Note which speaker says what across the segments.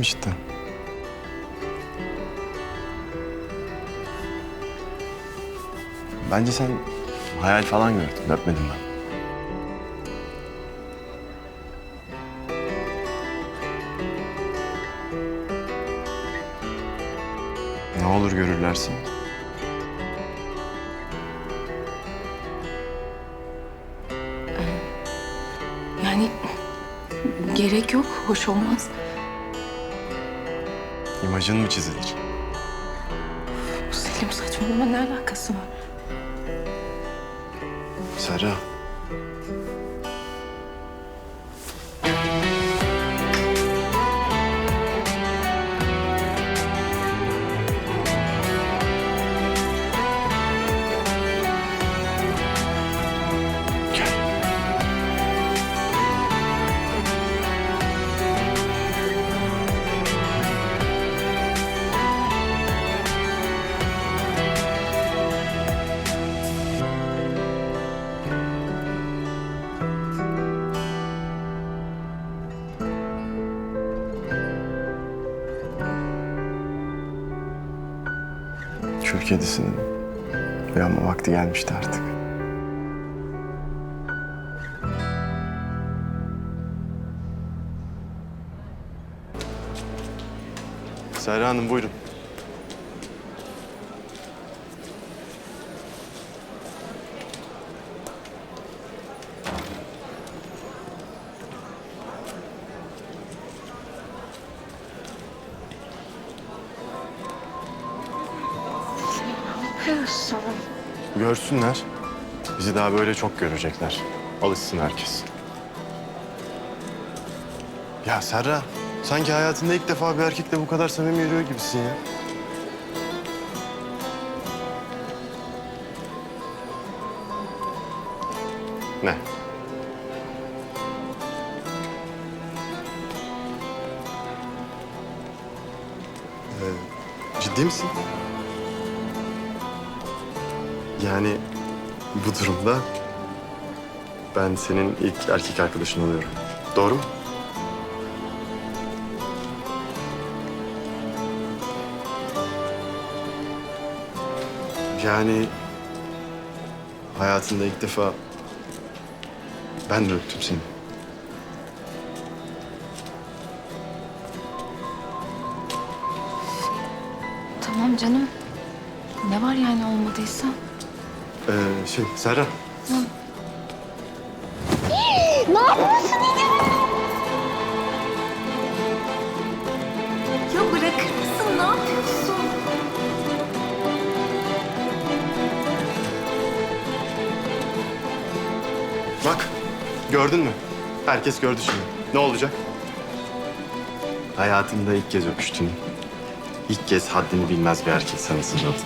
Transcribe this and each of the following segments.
Speaker 1: İşte. Bence sen hayal falan gördün. Öpmedim ben. Ne olur görürlerse.
Speaker 2: Yani gerek yok, hoş olmaz.
Speaker 1: İmajın mı çizilir?
Speaker 2: Selim saçmalama ne alakası var?
Speaker 1: Serra. Kül kedisinin uyanma vakti gelmişti artık. Serra Hanım buyurun. Görsünler. Bizi daha böyle çok görecekler. Alışsın herkes. Ya Serra, sanki hayatında ilk defa bir erkekle bu kadar samimi yürüyor gibisin ya. Ne? Ee, ciddi misin? Yani bu durumda ben senin ilk erkek arkadaşın oluyorum. Doğru mu? Yani hayatında ilk defa ben de öptüm seni.
Speaker 2: Tamam canım. Ne var yani olmadıysa?
Speaker 1: Ee, şey Serra.
Speaker 2: Ya bırakır mısın? Ne yapıyorsun?
Speaker 1: Bak gördün mü? Herkes gördü şimdi. Ne olacak? Hayatımda ilk kez öpüştün. İlk kez haddini bilmez bir erkek sana sarıldı.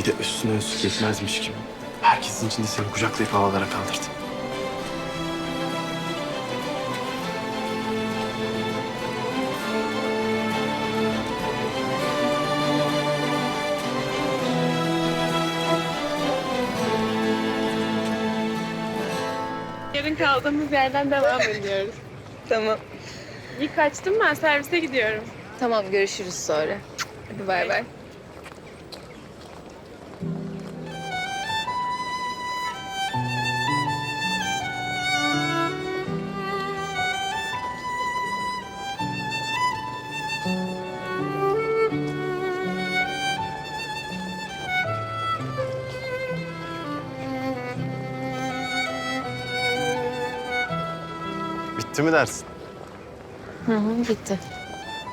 Speaker 1: Bir de üstüne üstlük yetmezmiş gibi. Herkesin içinde seni kucaklayıp havalara kaldırdı.
Speaker 3: Yarın kaldığımız yerden devam ediyoruz.
Speaker 4: Tamam.
Speaker 3: İyi kaçtım ben servise gidiyorum.
Speaker 4: Tamam görüşürüz sonra. Hadi bay bay.
Speaker 1: Bitti mi dersin?
Speaker 4: Hı hı bitti.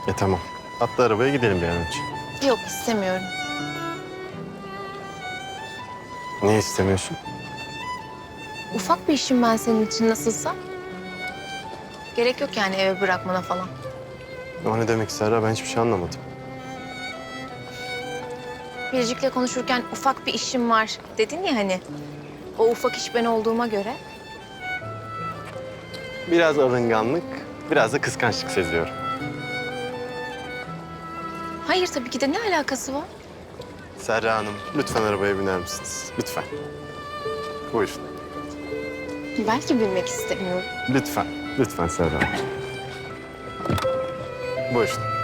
Speaker 1: E tamam. Atla arabaya gidelim bir an önce.
Speaker 4: Yok istemiyorum.
Speaker 1: Niye istemiyorsun?
Speaker 4: Ufak bir işim ben senin için nasılsa. Gerek yok yani eve bırakmana falan.
Speaker 1: O ne demek Serra? Ben hiçbir şey anlamadım.
Speaker 4: Biricik'le konuşurken ufak bir işim var dedin ya hani. O ufak iş ben olduğuma göre.
Speaker 1: Biraz alınganlık, biraz da kıskançlık seziyorum.
Speaker 4: Hayır tabii ki de ne alakası var?
Speaker 1: Serra Hanım, lütfen arabaya biner misiniz? Lütfen. Buyurun.
Speaker 4: Belki bilmek istemiyorum.
Speaker 1: Lütfen. Lütfen Serra Hanım. Buyur.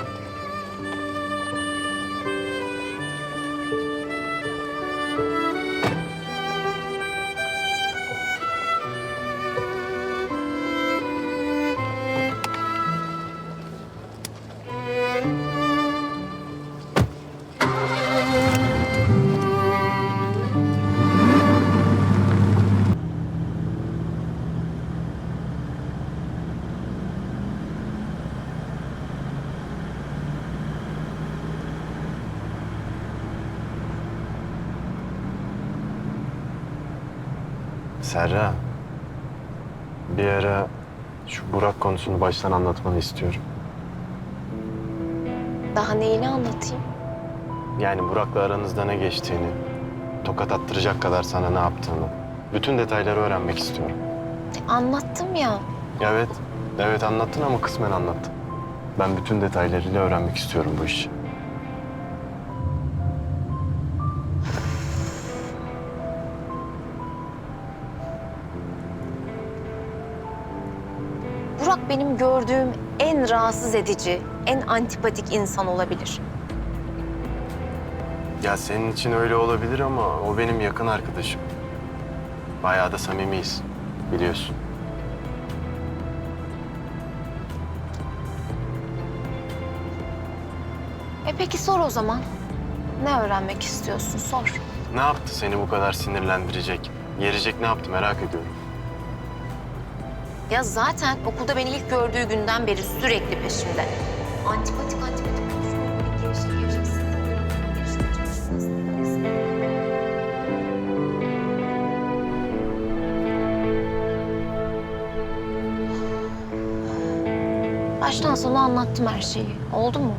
Speaker 1: Serra. Bir ara şu Burak konusunu baştan anlatmanı istiyorum.
Speaker 2: Daha neyini anlatayım?
Speaker 1: Yani Burak'la aranızda ne geçtiğini, tokat attıracak kadar sana ne yaptığını, bütün detayları öğrenmek istiyorum.
Speaker 2: Anlattım ya.
Speaker 1: Evet, evet anlattın ama kısmen anlattın. Ben bütün detaylarıyla öğrenmek istiyorum bu işi.
Speaker 2: Benim gördüğüm en rahatsız edici, en antipatik insan olabilir.
Speaker 1: Ya senin için öyle olabilir ama o benim yakın arkadaşım. Bayağı da samimiyiz, biliyorsun.
Speaker 2: E peki sor o zaman. Ne öğrenmek istiyorsun sor.
Speaker 1: Ne yaptı seni bu kadar sinirlendirecek, yerecek ne yaptı merak ediyorum.
Speaker 2: Ya zaten okulda beni ilk gördüğü günden beri sürekli peşimde. Antipatik antipatik. Baştan sona anlattım her şeyi. Oldu mu?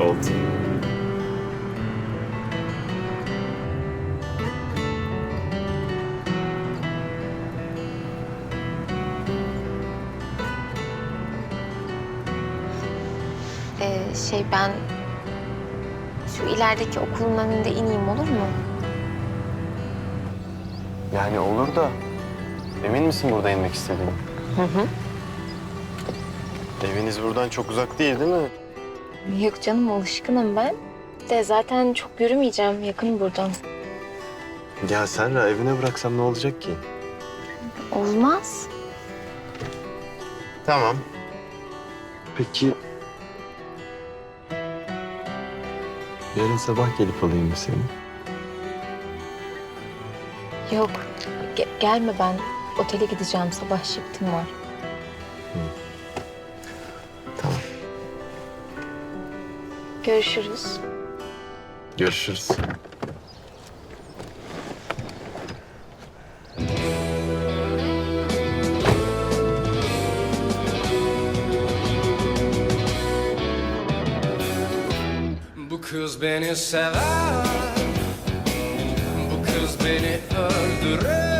Speaker 1: Oldu.
Speaker 2: Ee, şey ben şu ilerideki okulun önünde ineyim olur mu?
Speaker 1: Yani olur da emin misin burada inmek istediğini?
Speaker 2: Hı hı.
Speaker 1: Eviniz buradan çok uzak değil değil mi?
Speaker 2: Yok canım alışkınım ben. De zaten çok yürümeyeceğim yakın buradan.
Speaker 1: Ya Serra evine bıraksam ne olacak ki?
Speaker 2: Olmaz.
Speaker 1: Tamam. Peki... Yarın sabah gelip alayım mı seni?
Speaker 2: Yok ge- gelme ben otele gideceğim sabah shiftim var. Görüşürüz.
Speaker 1: Görüşürüz.
Speaker 5: Bu kız beni sever Bu kız beni öldürür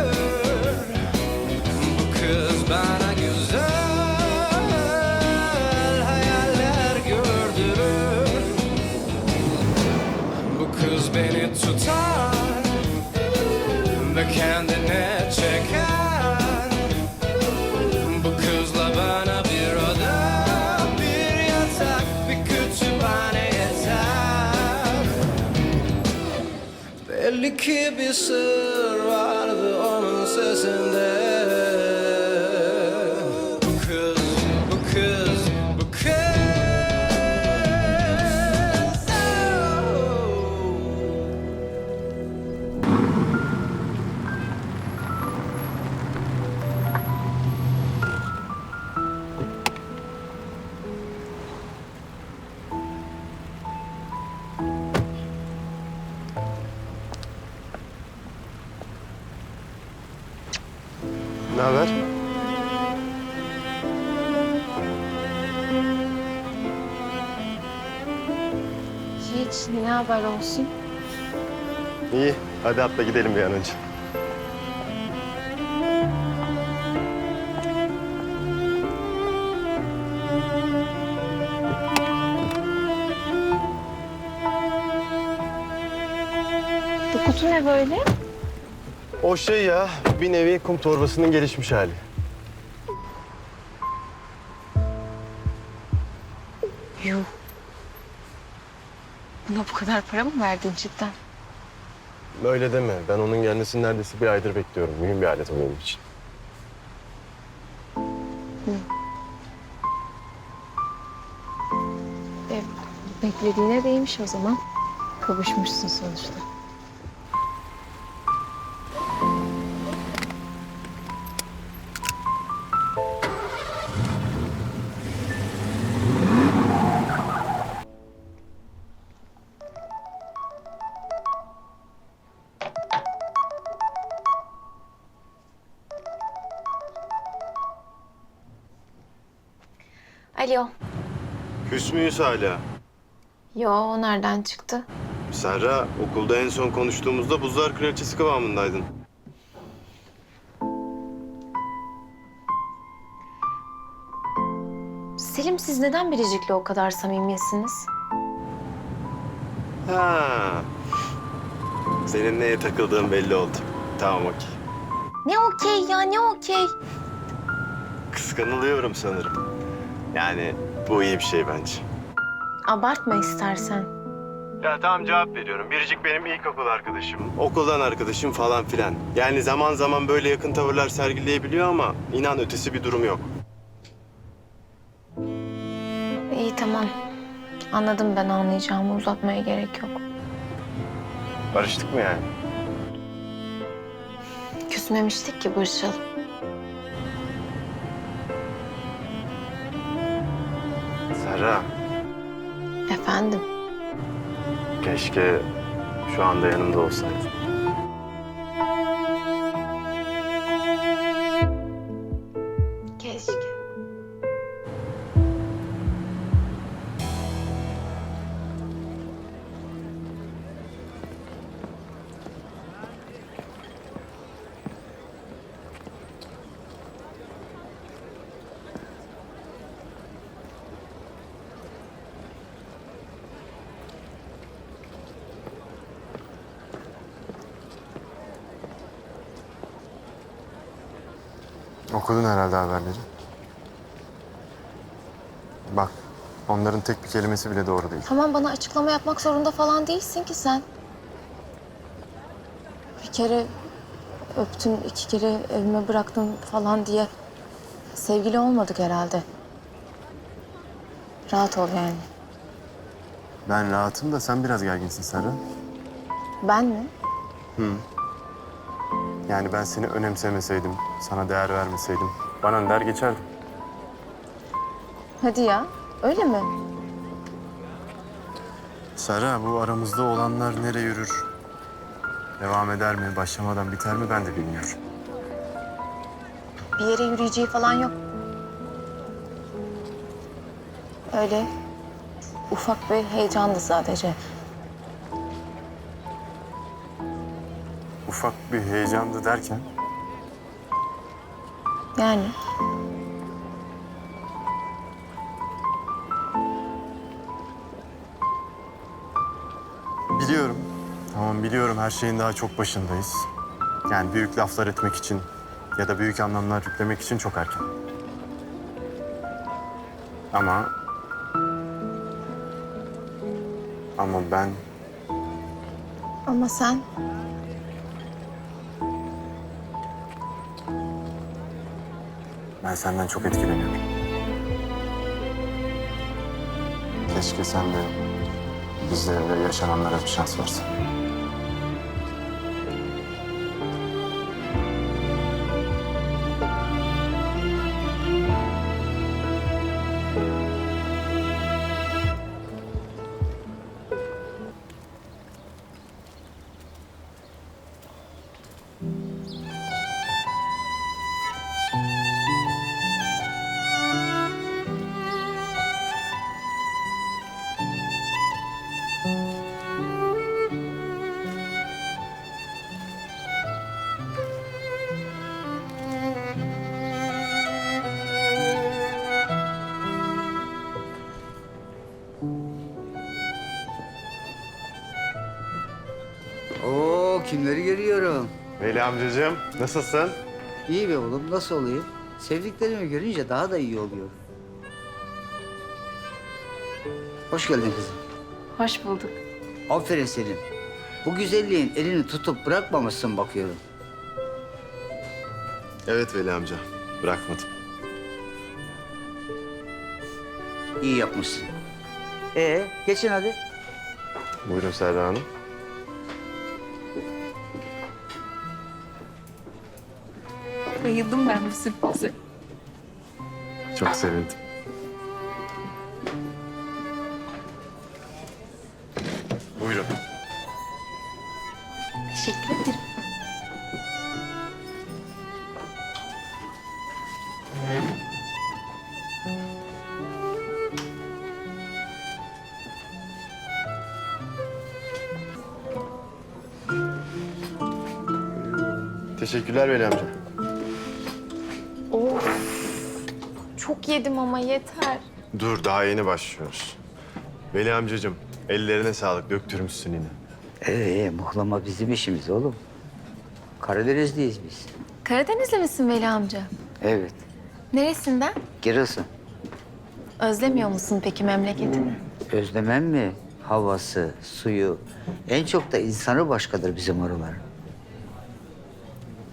Speaker 5: Belli ki bir sır vardı onun sesinde Bu
Speaker 1: haber
Speaker 2: olsun?
Speaker 1: İyi. Hadi atla gidelim bir an önce.
Speaker 2: Bu kutu ne böyle?
Speaker 1: O şey ya, bir nevi kum torbasının gelişmiş hali.
Speaker 2: Yuh. Bu kadar para mı verdin cidden?
Speaker 1: Öyle deme. Ben onun gelmesini neredeyse bir aydır bekliyorum. Mühim bir alet o benim için.
Speaker 2: E, beklediğine değmiş o zaman. Kavuşmuşsun sonuçta.
Speaker 4: Alo.
Speaker 1: Küs müyüz hala?
Speaker 4: Yo o nereden çıktı?
Speaker 1: Serra, okulda en son konuştuğumuzda buzlar kraliçesi kıvamındaydın.
Speaker 4: Selim siz neden Biricik'le o kadar samimiyetsiniz?
Speaker 1: Ha. Senin neye takıldığın belli oldu. Tamam okey.
Speaker 4: Ne okey ya ne okey?
Speaker 1: Kıskanılıyorum sanırım. Yani bu iyi bir şey bence.
Speaker 4: Abartma istersen.
Speaker 1: Ya tamam cevap veriyorum. Biricik benim ilkokul arkadaşım. Okuldan arkadaşım falan filan. Yani zaman zaman böyle yakın tavırlar sergileyebiliyor ama inan ötesi bir durum yok.
Speaker 4: İyi tamam. Anladım ben anlayacağımı uzatmaya gerek yok.
Speaker 1: Barıştık mı yani?
Speaker 4: Küsmemiştik ki barışalım.
Speaker 1: Serra,
Speaker 4: Efendim?
Speaker 1: keşke şu anda yanımda olsaydın. Okudun herhalde haberleri. Bak, onların tek bir kelimesi bile doğru değil.
Speaker 2: Tamam bana açıklama yapmak zorunda falan değilsin ki sen. Bir kere öptün, iki kere evime bıraktın falan diye sevgili olmadık herhalde. Rahat ol yani.
Speaker 1: Ben rahatım da sen biraz gerginsin Serra.
Speaker 2: Ben mi?
Speaker 1: Yani ben seni önemsemeseydim, sana değer vermeseydim bana der geçerdim.
Speaker 2: Hadi ya. Öyle mi?
Speaker 1: Sara, bu aramızda olanlar nereye yürür? Devam eder mi, başlamadan biter mi ben de bilmiyorum.
Speaker 2: Bir yere yürüyeceği falan yok. Öyle ufak bir heyecandı sadece.
Speaker 1: Ufak bir heyecandı derken
Speaker 2: Yani
Speaker 1: biliyorum. Tamam biliyorum her şeyin daha çok başındayız. Yani büyük laflar etmek için ya da büyük anlamlar yüklemek için çok erken. Ama ama ben
Speaker 2: ama sen
Speaker 1: Ben senden çok etkileniyorum. Keşke sen de bizlere ve yaşananlara bir şans versen.
Speaker 6: Görüyorum.
Speaker 1: Veli amcacığım nasılsın?
Speaker 6: İyi be oğlum, nasıl olayım? Sevdiklerimi görünce daha da iyi oluyor. Hoş geldin kızım.
Speaker 2: Hoş bulduk.
Speaker 6: Aferin senin. Bu güzelliğin elini tutup bırakmamışsın bakıyorum.
Speaker 1: Evet Veli amca bırakmadım.
Speaker 6: İyi yapmışsın. Ee, geçin hadi.
Speaker 1: Buyurun Serra Hanım.
Speaker 2: Bayıldım ben bu sürprize.
Speaker 1: Çok sevindim. Buyurun.
Speaker 2: Teşekkür ederim.
Speaker 1: Teşekkürler Veli amca.
Speaker 2: Çok yedim ama yeter.
Speaker 1: Dur daha yeni başlıyoruz. Veli amcacığım ellerine sağlık döktürmüşsün yine.
Speaker 6: Ee, muhlama bizim işimiz oğlum. Karadenizliyiz biz.
Speaker 2: Karadenizli misin Veli amca?
Speaker 6: Evet,
Speaker 2: Neresinden?
Speaker 6: Giresun.
Speaker 2: Özlemiyor musun peki memleketini?
Speaker 6: Özlemem mi? Havası, suyu. En çok da insanı başkadır bizim oralar.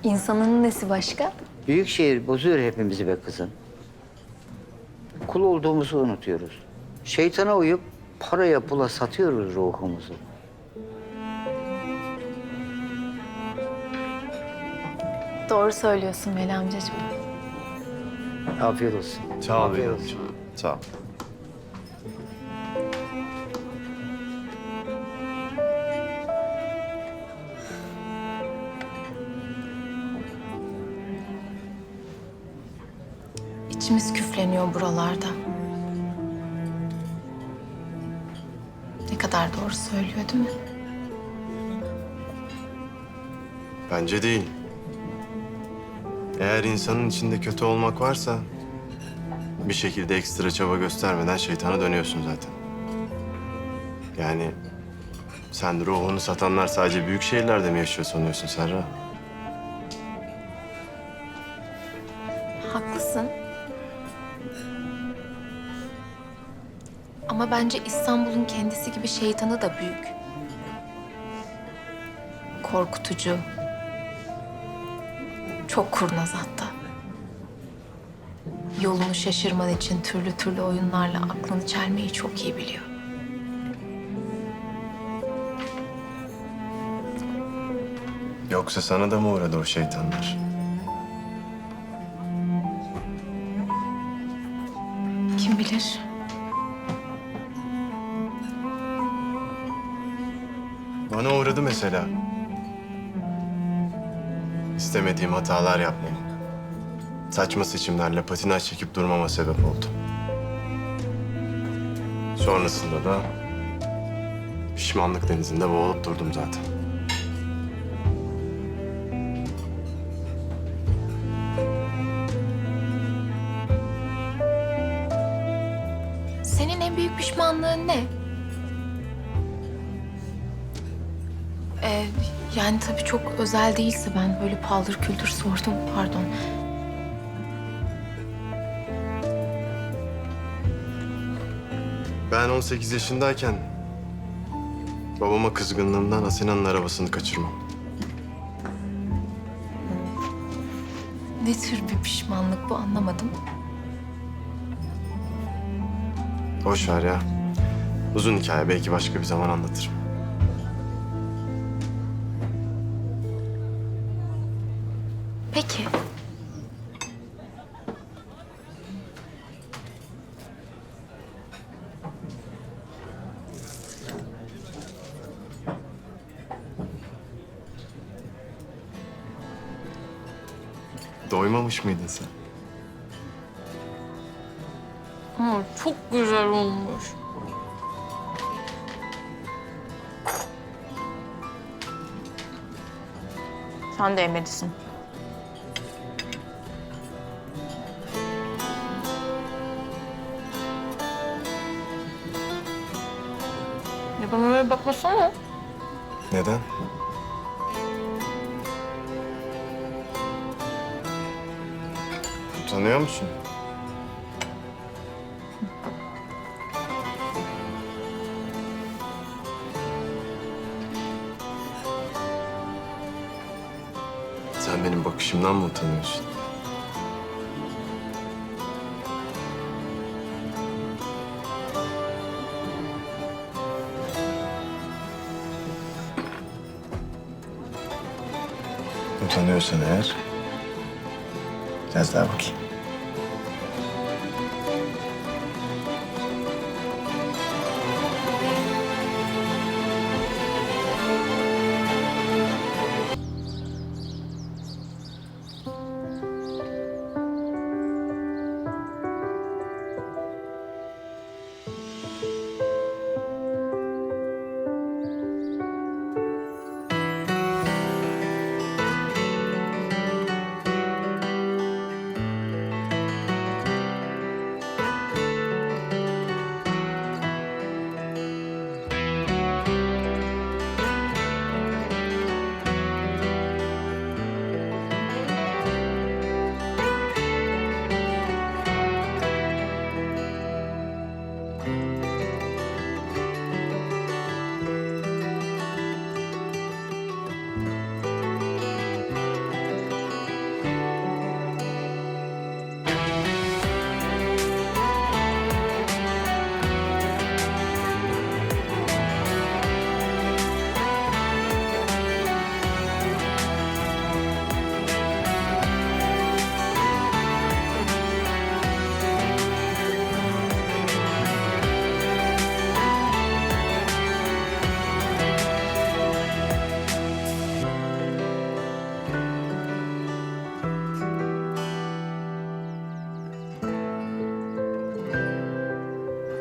Speaker 2: İnsanın nesi başka?
Speaker 6: Büyük şehir bozuyor hepimizi be kızım. Kul olduğumuzu unutuyoruz. Şeytana uyup paraya pula satıyoruz ruhumuzu.
Speaker 2: Doğru söylüyorsun Veli amcacığım.
Speaker 6: Afiyet olsun.
Speaker 1: Sağ ol
Speaker 6: Afiyet olsun.
Speaker 1: Sağ ol.
Speaker 2: İçimiz küfleniyor buralarda. Ne kadar doğru söylüyor değil mi?
Speaker 1: Bence değil. Eğer insanın içinde kötü olmak varsa bir şekilde ekstra çaba göstermeden şeytana dönüyorsun zaten. Yani sen ruhunu satanlar sadece büyük şehirlerde mi yaşıyor sanıyorsun Serra?
Speaker 2: Bence İstanbul'un kendisi gibi şeytanı da büyük. Korkutucu. Çok kurnaz hatta. Yolunu şaşırman için türlü türlü oyunlarla aklını çelmeyi çok iyi biliyor.
Speaker 1: Yoksa sana da mı uğradı o şeytanlar? Mesela. İstemediğim hatalar yapmam. Saçma seçimlerle patinaj çekip durmama sebep oldu. Sonrasında da pişmanlık denizinde boğulup durdum zaten.
Speaker 2: Senin en büyük pişmanlığın ne? Ee, yani tabii çok özel değilse ben böyle paldır küldür sordum pardon.
Speaker 1: Ben 18 yaşındayken babama kızgınlığımdan Asena'nın arabasını kaçırmam.
Speaker 2: Ne tür bir pişmanlık bu anlamadım.
Speaker 1: Boş ver ya. Uzun hikaye belki başka bir zaman anlatırım.
Speaker 2: Peki.
Speaker 1: Doymamış mıydın sen?
Speaker 2: Ama çok güzel olmuş. Sen de yemelisin.
Speaker 1: Utanıyor musun? Sen benim bakışımdan mı utanıyorsun? Utanıyorsan eğer biraz daha bakayım.